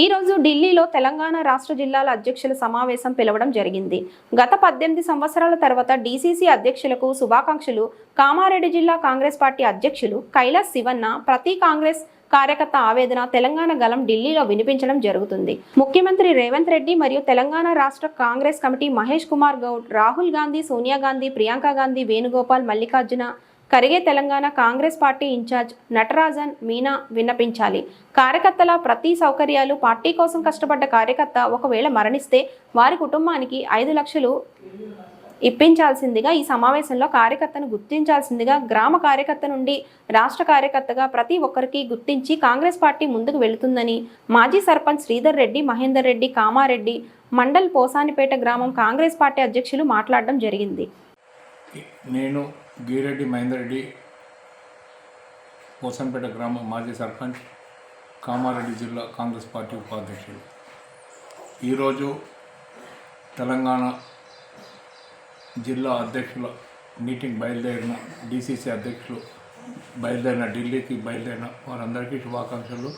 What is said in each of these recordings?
ఈ రోజు ఢిల్లీలో తెలంగాణ రాష్ట్ర జిల్లాల అధ్యక్షుల సమావేశం పిలవడం జరిగింది. గత పద్దెనిమిది సంవత్సరాల తర్వాత డీసీసీ అధ్యక్షులకు శుభాకాంక్షలు. కామారెడ్డి జిల్లా కాంగ్రెస్ పార్టీ అధ్యక్షులు కైలాస్ శివన్న ప్రతి కాంగ్రెస్ కార్యకర్త ఆవేదన తెలంగాణ గలం ఢిల్లీలో వినిపించడం జరుగుతుంది. ముఖ్యమంత్రి రేవంత్ రెడ్డి మరియు తెలంగాణ రాష్ట్ర Congress committee Mahesh Kumar Goud Rahul Gandhi Sonia Gandhi Priyanka Gandhi Venugopal Mallikarjuna Kharge Telangana Congress party in charge Natarajan Meena విన్నపించాలి. కార్యకర్తల ప్రతి సౌకర్యాలు పార్టీ కోసం కష్టపడ్డ కార్యకర్త ఒకవేళ మరణిస్తే వారి కుటుంబానికి ఐదు లక్షలు ఇప్పించాల్సిందిగా ఈ సమావేశంలో కార్యకర్తను గుర్తించాల్సిందిగా గ్రామ కార్యకర్త నుండి రాష్ట్ర కార్యకర్తగా ప్రతి ఒక్కరికి గుర్తించి కాంగ్రెస్ పార్టీ ముందుకు వెళుతుందని మాజీ సర్పంచ్ శ్రీధర్ రెడ్డి మహేందర్ రెడ్డి కామారెడ్డి మండల్ పోసానిపేట గ్రామం కాంగ్రెస్ పార్టీ అధ్యక్షులు మాట్లాడడం జరిగింది. నేను గీరెడ్డి మహేందర్ రెడ్డి పోసంపేట గ్రామం మాజీ సర్పంచ్ కామారెడ్డి జిల్లా కాంగ్రెస్ పార్టీ ఉపాధ్యక్షుడు ఈరోజు తెలంగాణ జిల్లా అధ్యక్షుల మీటింగ్ బయలుదేరిన డీసీసీ అధ్యక్షులు బయలుదేరిన ఢిల్లీకి బయలుదేరిన వారందరికీ శుభాకాంక్షలు.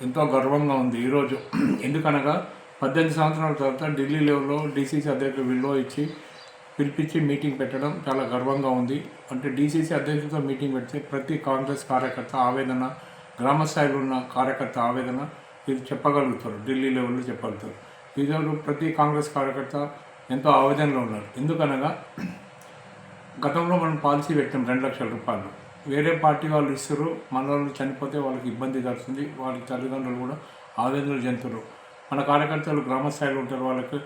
ఎంతో గర్వంగా ఉంది ఈరోజు. ఎందుకనగా పద్దెనిమిది సంవత్సరాల తర్వాత ఢిల్లీ లెవెల్లో డీసీసీ అధ్యక్షులు విలువ ఇచ్చి పిలిపించి మీటింగ్ పెట్టడం చాలా గర్వంగా ఉంది. అంటే డీసీసీ అధ్యక్షులతో మీటింగ్ పెడితే ప్రతి కాంగ్రెస్ కార్యకర్త ఆవేదన గ్రామ స్థాయిలో ఉన్న కార్యకర్త ఆవేదన ఇది చెప్పగలుగుతారు. ఢిల్లీ లెవెల్లో చెప్పగలుగుతారు. ఈరోజు ప్రతి కాంగ్రెస్ కార్యకర్త ఎంతో ఆవేదనలో ఉన్నారు. ఎందుకనగా గతంలో మనం పాలసీ పెట్టాం రెండు లక్షల రూపాయలు. వేరే పార్టీ వాళ్ళు ఇస్తారు మన వాళ్ళు చనిపోతే వాళ్ళకి ఇబ్బంది జరుగుతుంది వాళ్ళ తల్లిదండ్రులు కూడా ఆవేదనలు చెందుతారు. మన కార్యకర్తలు గ్రామ స్థాయిలో ఉంటారు వాళ్ళకి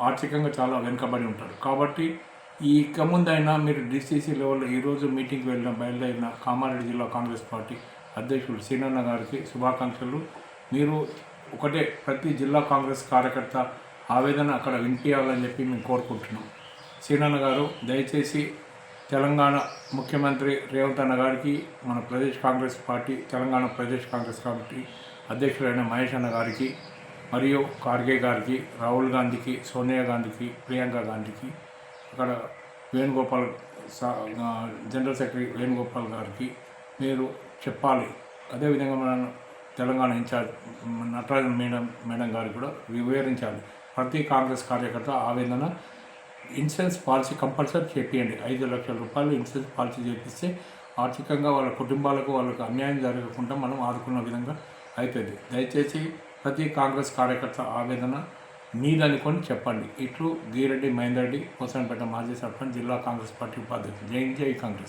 ఆర్థికంగా చాలా వెనుకబడి ఉంటారు. కాబట్టి ఈ ఇక ముందైనా మీరు డిసిసి లెవెల్లో ఈరోజు మీటింగ్కి వెళ్ళిన బయలుదేరిన కామారెడ్డి జిల్లా కాంగ్రెస్ పార్టీ అధ్యక్షుడు సీనన్న గారికి శుభాకాంక్షలు. మీరు ఒకటే ప్రతి జిల్లా కాంగ్రెస్ కార్యకర్త ఆవేదన అక్కడ వినిపించాలని చెప్పి మేము కోరుకుంటున్నాం. సీనన్న గారు దయచేసి తెలంగాణ ముఖ్యమంత్రి రేవంత్ అన్న గారికి మన Pradesh Congress party Telangana Pradesh Congress committee అధ్యక్షుడైన Mahesh అన్న గారికి మరియు ఖార్గే గారికి రాహుల్ గాంధీకి సోనియా గాంధీకి ప్రియాంక గాంధీకి అక్కడ వేణుగోపాల్ జనరల్ సెక్రటరీ వేణుగోపాల్ గారికి మీరు చెప్పాలి. అదేవిధంగా మన Telangana in charge Natarajan madam madam గారికి కూడా వివరించాలి. ప్రతి కాంగ్రెస్ కార్యకర్త ఆవేదన ఇన్సూరెన్స్ పాలసీ కంపల్సరీ చేపియండి. ఐదు లక్షల రూపాయలు ఇన్సూరెన్స్ పాలసీ చేపిస్తే ఆర్థికంగా వాళ్ళ కుటుంబాలకు వాళ్ళకు అన్యాయం జరగకుండా మనం ఆదుకున్న విధంగా అవుతుంది దయచేసి ప్రతి కాంగ్రెస్ కార్యకర్త ఆవేదన మీదనుకొని చెప్పండి. ఇట్లు గీరెడ్డి మహేందర్ రెడ్డి కోసంపేట మాజీ సర్పంచ్ జిల్లా కాంగ్రెస్ పార్టీ ఉపాధ్యక్షుడు. జై జై కాంగ్రెస్.